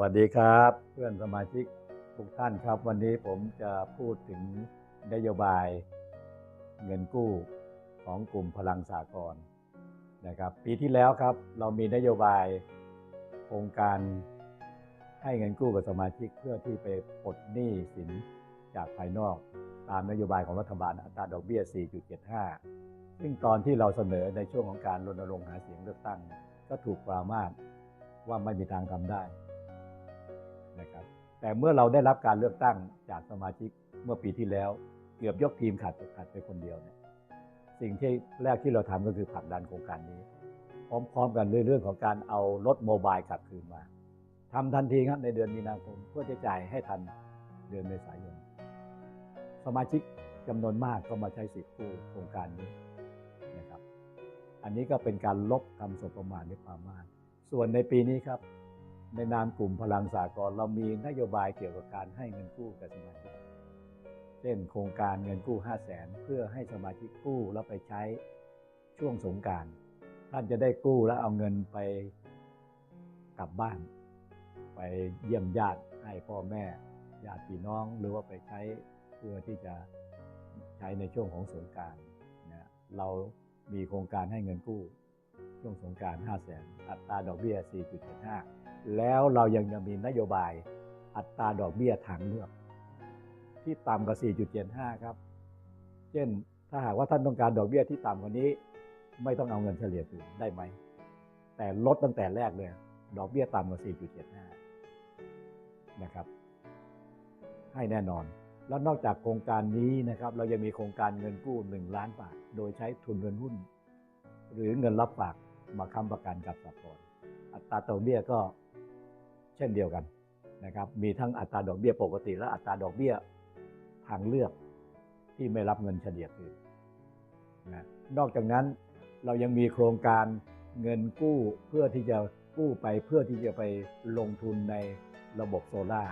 วัสดีครับ เพื่อนสมาชิกทุกท่านครับ วันนี้ผมจะพูดถึงนโยบายเงินกู้ของกลุ่มพลังสากลนะครับ ปีที่แล้วครับ เรามีนโยบายโครงการให้เงินกู้กับสมาชิกเพื่อที่ไปปลดหนี้สินจากภายนอก ตามนโยบายของรัฐบาลอัตราดอกเบี้ย 4.75 ซึ่งตอนที่เราเสนอในช่วงของการรณรงค์หาเสียงเลือกตั้ง ก็ถูกปรามาสว่าไม่มีทางทำได้ นะครับ แต่เมื่อเราได้รับการเลือกตั้งจากสมาชิกเมื่อปีที่แล้ว เกือบยกทีมขาดขาดไปคนเดียวเนี่ยสิ่งที่แรกที่เราทำก็คือผลักดันโครงการนี้ พร้อมๆกันเรื่องของการเอารถโมบายกลับคืนมาทำทันทีครับในเดือนมีนาคมเพื่อจะจ่ายให้ทันเดือนเมษายน สมาชิกจำนวนมากก็มาใช้สิทธิ์กู้โครงการนี้นะครับ อันนี้ก็เป็นการลบคำสบประมาทในความมากส่วนในปีนี้ครับ ในนามกลุ่มพลังสากลเรามีนโยบายเกี่ยวกับการให้เงินกู้กับสมาชิก เช่นโครงการเงินกู้ 5 0 0แสนเพื่อให้สมาชิกกู้แล้วไปใช้ช่วงสงการท่านจะได้กู้แล้วเอาเงินไปกลับบ้าน ไปเยี่ยมญาติให้พ่อแม่ญาติพี่น้องหรือว่าไปใช้เพื่อที่จะใช้ในช่วงของสงการนะเรามีโครงการให้เงินกู้ ช่วงสงการ5 0 0แสนอัตราดอกเบี้ย 4.75 แล้วเรายังจะมีนโยบายอัตราดอกเบี้ยทางเลือก ที่ต่ำกว่า 4.75 ครับ เช่นถ้าหากว่าท่านต้องการดอกเบี้ยที่ต่ำกว่านี้ ไม่ต้องเอาเงินเฉลี่ยคืนได้ไหม แต่ลดตั้งแต่แรกเลย ดอกเบี้ยต่ำกว่า 4.75 นะครับ ให้แน่นอน แล้วนอกจากโครงการนี้นะครับ เรายังมีโครงการเงินกู้ 1 ล้านบาท โดยใช้ทุนเงินหุ้น หรือเงินรับฝากมาค้ำประกันกับสากลอัตราดอกเบี้ยก็ เช่นเดียวกันนะครับมีทั้งอัตราดอกเบี้ยปกติ และอัตราดอกเบี้ยทางเลือกที่ไม่รับเงินเฉลี่ยคืนนะนอกจากนั้นเรายังมีโครงการเงินกู้เพื่อที่จะกู้ไปเพื่อที่จะไปลงทุนในระบบโซล่า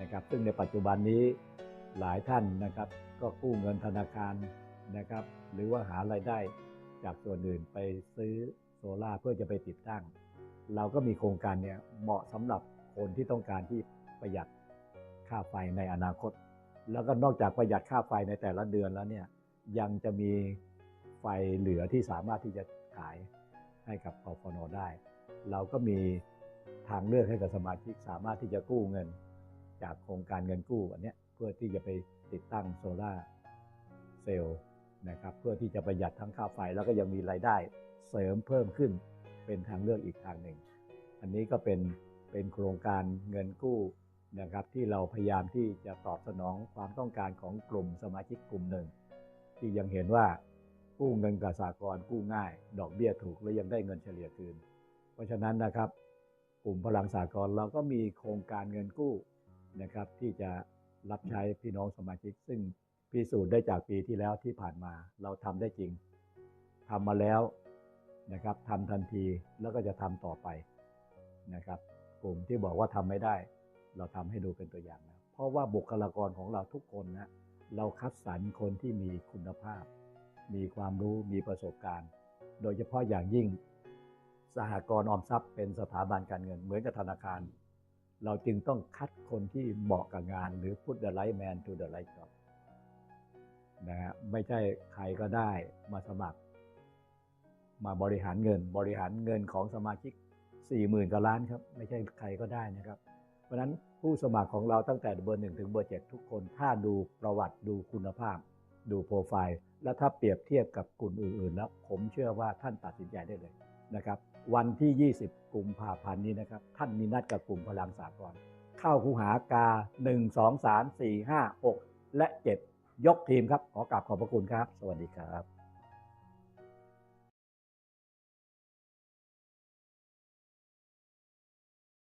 นะครับซึ่งในปัจจุบันนี้หลายท่านนะครับ ก็กู้เงินธนาคารนะครับ หรือว่าหารายได้จากส่วนอื่นไปซื้อโซล่าเพื่อจะไปติดตั้ง เราก็มีโครงการเนี่ยเหมาะสำหรับคนที่ต้องการที่ประหยัดค่าไฟในอนาคต แล้วก็นอกจากประหยัดค่าไฟในแต่ละเดือนแล้วเนี่ยยังจะมีไฟเหลือที่สามารถที่จะขายให้กับกฟนได้ เราก็มีทางเลือกให้กับสมาชิกสามารถที่จะกู้เงิน จากโครงการเงินกู้อันนี้เพื่อที่จะไปติดตั้งโซล่าร์เซลล์นะครับเพื่อที่จะประหยัดทั้งค่าไฟแล้วก็ยังมีรายได้เสริมเพิ่มขึ้น เป็นทางเลือกอีกทางหนึ่ง อันนี้ก็เป็นเป็นโครงการเงินกู้นะครับที่เราพยายามที่จะตอบสนองความต้องการของกลุ่มสมาชิกกลุ่มหนึ่ง ที่ยังเห็นว่ากู้เงินกับสากลกู้ง่าย ดอกเบี้ยถูกและยังได้เงินเฉลี่ยคืน เพราะฉะนั้นนะครับ กลุ่มพลังสากลเราก็มีโครงการเงินกู้นะครับที่จะรับใช้พี่น้องสมาชิก ซึ่งพิสูจน์ได้จากปีที่แล้วที่ผ่านมาเราทำได้จริงทำมาแล้ว นะครับทำทันทีแล้วก็จะทำต่อไปนะครับ กลุ่มที่บอกว่าทำไม่ได้ เราทำให้ดูเป็นตัวอย่างนะเพราะว่าบุคลากรของเราทุกคนนะเราคัดสรรคนที่มีคุณภาพ มีความรู้มีประสบการณ์ โดยเฉพาะอย่างยิ่งสหกรณ์ออมทรัพย์เป็นสถาบันการเงินเหมือนกับธนาคาร เราจึงต้องคัดคนที่เหมาะกับงาน หรือ put the right man to the right job นะฮะไม่ใช่ใครก็ได้มาสมัคร มาบริหารเงิน บริหารเงินของสมาชิก 40,000กว่าล้านครับไม่ใช่ใครก็ได้นะครับ เพราะนั้นผู้สมัครของเราตั้งแต่เบอร์หนึ่งถึงเบอร์เจ็ดทุกคนถ้าดูประวัติดูคุณภาพ ดูโปรไฟล์ และถ้าเปรียบเทียบกับกลุ่มอื่นๆ แล้ว ผมเชื่อว่าท่านตัดสินใจได้เลยนะครับ วันที่ 20 กุมภาพันธ์นี้นะครับ ท่านมีนัดกับกลุ่มพลังสากลเข้าคูหากา 1 2 3 4 5 6 และ 7 ยกทีมครับ ขอกราบขอบพระคุณครับ สวัสดีครับ